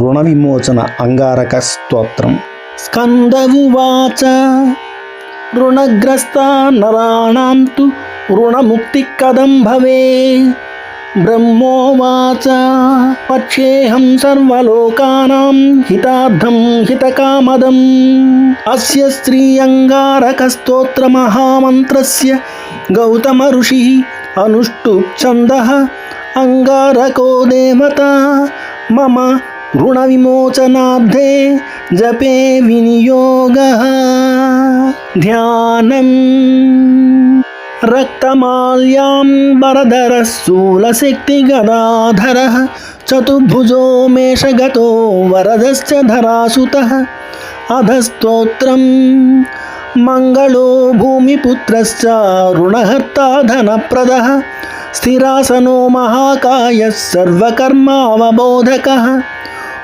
రుణ విమోచన అంగారక స్తోత్రం. స్కంద ఉవాచ రుణగ్రస్త నరాణాం రుణముక్తి కదం భవే బ్రహ్మోవాచ పక్షేహం సర్వలోకానాం హితార్థం హితకామదం. అస్య శ్రీ అంగారక స్తోత్ర మహామంత్రస్య గౌతమ ఋషి అనుష్టుప్ ఛంద అంగారకో దేవత మమ ऋण विमोचनाधे जपे विनियोगः। ध्यानम्। रक्तमाल्याम्बरधरः गाधर चतुर्भुजो मेष वरदश्च धरासुतः। अधस्तोत्रम्। मंगलो भूमिपुत्रश्च ऋणहर्ता धनप्रदः। स्थिरासनो महाकाय सर्वकर्मावबोधकः।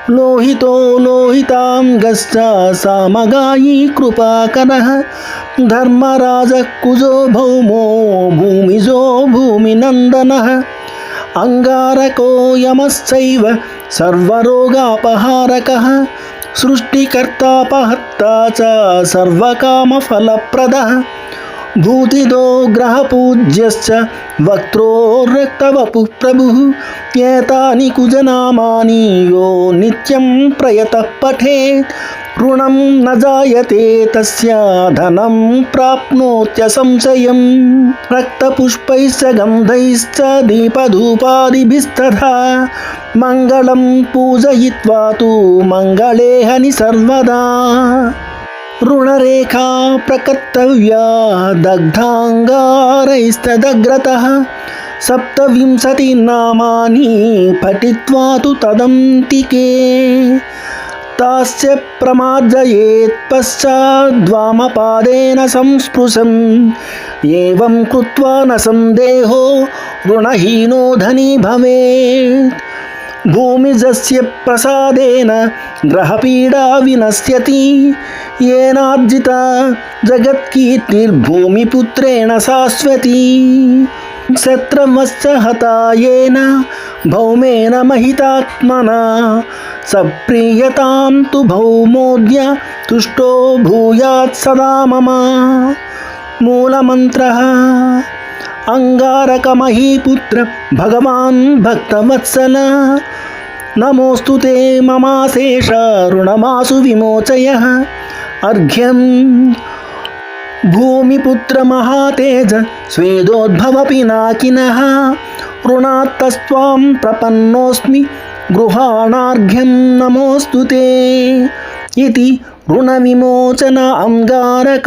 లోహితో లోహితాం లోహితాంగశ్చ సామగాయీ కృపాకర ధర్మరాజ కుజో భౌమో భూమిజో భూమినందనः అంగారకో యమశ్చైవ సర్వరోగాపహారక సృష్టికర్తాపహర్త చ సర్వకామఫలప్రదः భూతిదో గ్రహపూజ్యశ్చ వక్త్రోరక్తవపు ప్రభు ఏతాని కుజనామాని యో నిత్యం ప్రయత పఠే రుణం నజాయతే తస్య ధనం ప్రాప్నోత్య సంశయం రక్తపుష్పైశ్చ గంధైశ్చ దీపధూపాదిభిస్తథా మంగళం పూజయిత్వా తు మంగళేహని సర్వదా ಋಣರೇಖಾ ಪ್ರಕರ್ತವ್ಯಾ ದಗ್ಧಾಂಗಾರೈಸ್ತದಗ್ರತಃ सप्तविंशतिनामानि पठित्वा तु तदन्तिके तास्य प्रमार्जयेत् पश्चाद्वामपादेन संस्पृशम्। एवं कृत्वा न सन्देहो ऋणहीनो धनी भवेत्। भूमिजस्य प्रसादेन ग्रहपीडा विनश्यति। येनार्जिता जगत्कीर्तिर्भूमिपुत्रेण शाश्वती। क्षत्रमश्च हतायेन भौमेन महितात्मना। सप्रियतां तु भौमोद्य तुष्टो भूयात् सदा मम। मूलमन्त्रः अङ्गारकमहीपुत्र भगवान् भक्तवत्सल। नमोस्तु ते ममाशेष ऋणमासु भूमिपुत्र महातेज स्वेदोद्भव स्वेदोद्भवपिनाकिनः ऋणात्तस्त्वां प्रपन्नोऽस्मि गृहाणार्घ्यं नमोऽस्तु ते। इति ऋणविमोचन अङ्गारकस्तोत्रम्।